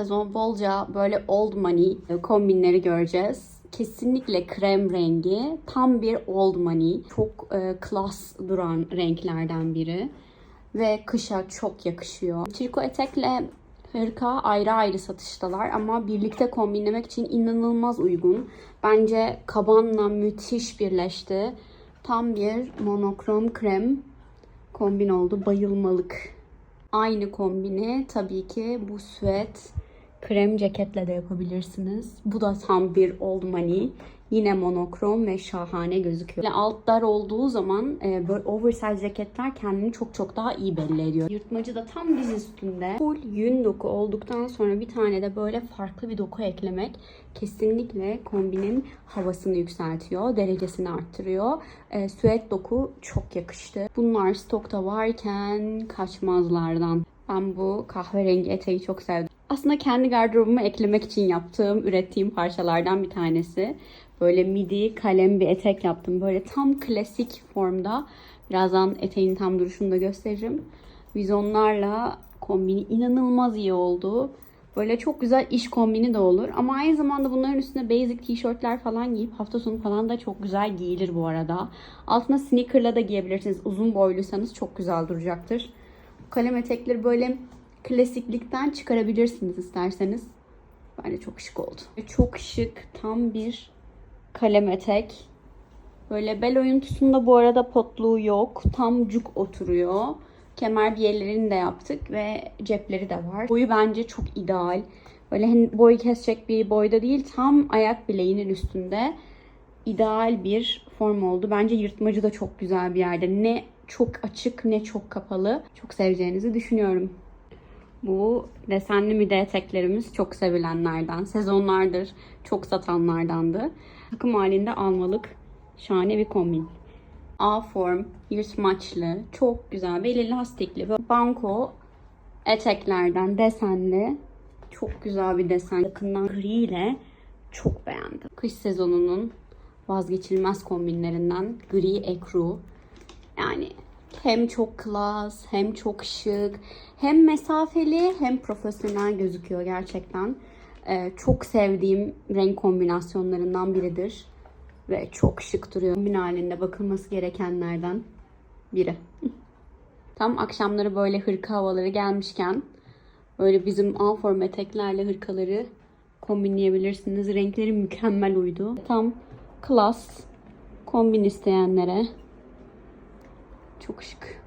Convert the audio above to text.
Sezon bolca böyle old money kombinleri göreceğiz. Kesinlikle krem rengi. Tam bir old money. Çok e, klas duran renklerden biri. Ve kışa çok yakışıyor. Triko etekle hırka ayrı ayrı satıştalar ama birlikte kombinlemek için inanılmaz uygun. Bence kabanla müthiş birleşti. Tam bir monokrom krem kombin oldu. Bayılmalık. Aynı kombini tabii ki bu süet krem ceketle de yapabilirsiniz. Bu da tam bir old money. Yine monokrom ve şahane gözüküyor. Yani alt dar olduğu zaman e, böyle oversize ceketler kendini çok çok daha iyi belli ediyor. Yırtmacı da tam diz üstünde. Full yün doku olduktan sonra bir tane de böyle farklı bir doku eklemek kesinlikle kombinin havasını yükseltiyor. Derecesini arttırıyor. E, süet doku çok yakıştı. Bunlar stokta varken kaçmazlardan. Ben bu kahverengi eteği çok sevdim. Aslında kendi gardırobuma eklemek için yaptığım, ürettiğim parçalardan bir tanesi. Böyle midi kalem bir etek yaptım. Böyle tam klasik formda. Birazdan eteğin tam duruşunu da gösteririm. Vizonlarla kombini inanılmaz iyi oldu. Böyle çok güzel iş kombini de olur. Ama aynı zamanda bunların üstüne basic tişörtler falan giyip hafta sonu falan da çok güzel giyilir bu arada. Altına sneakerla da giyebilirsiniz. Uzun boyluysanız çok güzel duracaktır. Kalem etekleri böyle klasiklikten çıkarabilirsiniz isterseniz. Bence çok şık oldu. Çok şık tam bir kalem etek. Böyle bel oyuntusunda bu arada potluğu yok. Tam cuk oturuyor. Kemer biyelerini de yaptık ve cepleri de var. Boyu bence çok ideal. Böyle hani boyu kesecek bir boyda değil. Tam ayak bileğinin üstünde. ideal bir form oldu. Bence yırtmacı da çok güzel bir yerde. Ne çok açık ne çok kapalı. Çok seveceğinizi düşünüyorum. Bu desenli mide eteklerimiz çok sevilenlerden. Sezonlardır çok satanlardandı. Takım halinde almalık şahane bir kombin. A form, yırtmaçlı, çok güzel, belli lastikli ve banko eteklerden desenli. Çok güzel bir desen. Yakından gri ile çok beğendim. Kış sezonunun vazgeçilmez kombinlerinden gri ekru. Yani hem çok klas, hem çok şık, hem mesafeli, hem profesyonel gözüküyor gerçekten. Ee, çok sevdiğim renk kombinasyonlarından biridir. Ve çok şık duruyor. Kombin halinde bakılması gerekenlerden biri. Tam akşamları böyle hırka havaları gelmişken böyle bizim A form eteklerle hırkaları kombinleyebilirsiniz. Renkleri mükemmel uydu. Tam klas kombin isteyenlere çok şık.